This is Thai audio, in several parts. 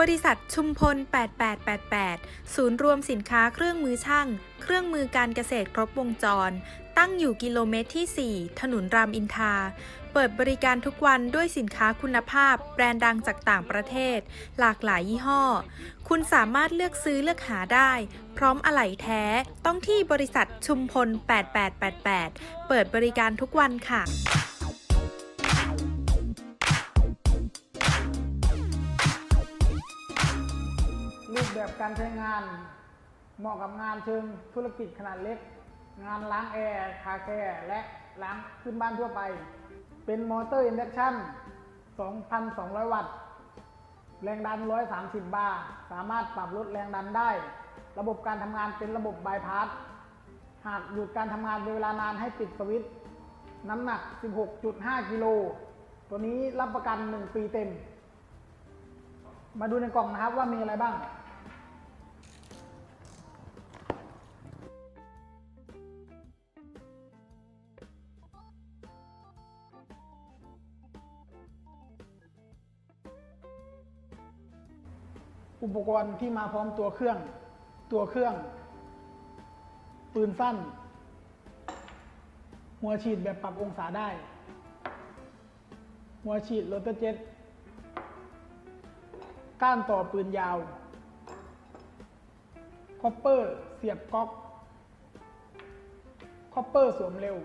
บริษัทชุมพล 8888 ศูนย์รวมสินค้าเครื่องมือช่าง เครื่องมือการเกษตรครบวงจร ตั้งอยู่กิโลเมตรที่ 4 ถนนรามอินทราเปิดบริการทุกวันด้วยสินค้าคุณภาพ แบรนด์ดังจากต่างประเทศ หลากหลายยี่ห้อ คุณสามารถเลือกซื้อเลือกหาได้ พร้อมอะไหล่แท้ ต้องที่บริษัทชุมพล 8888 เปิดบริการทุกวันค่ะ รูปแบบการใช้งาน เหมาะกับงานเชิงธุรกิจขนาดเล็ก งานล้างแอร์คาแคร์และล้างขึ้นบ้านทั่วไป เป็นมอเตอร์อินดักชัน2,200 วัตต์ แรงดัน 130 บาร์ สามารถปรับลดแรงดันได้ ระบบการทำงานเป็นระบบบายพาส หากหยุดการทำงานเป็นเวลานานให้ปิดสวิตช์ น้ำหนัก 16.5 กิโล ตัวนี้รับประกัน 1 ปีเต็ม มาดูในกล่องนะครับว่ามีอะไรบ้าง อุปกรณ์ที่มาพร้อมตัวเครื่อง ตัวเครื่อง ปืนสั้น หัวฉีดแบบปรับองศาได้ หัวฉีดโรเตอร์เจ็ตก้านต่อปืนยาว คอปเปอร์เสียบก๊อก คอปเปอร์สวมเร็ว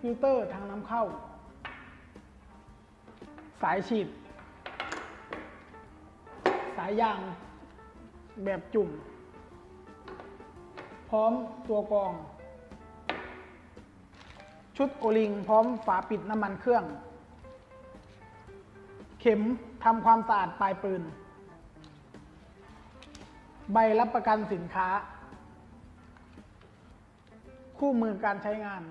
ฟิลเตอร์ทางน้ำเข้า สายฉีดายยางแบบจุ่ม พร้อมตัวกรอง ชุดโอลิงพร้อมฝาปิดน้ำมันเครื่อง เข็มทำความสะอาดปลายปืน ใบรับประกันสินค้า คู่มือการใช้งาน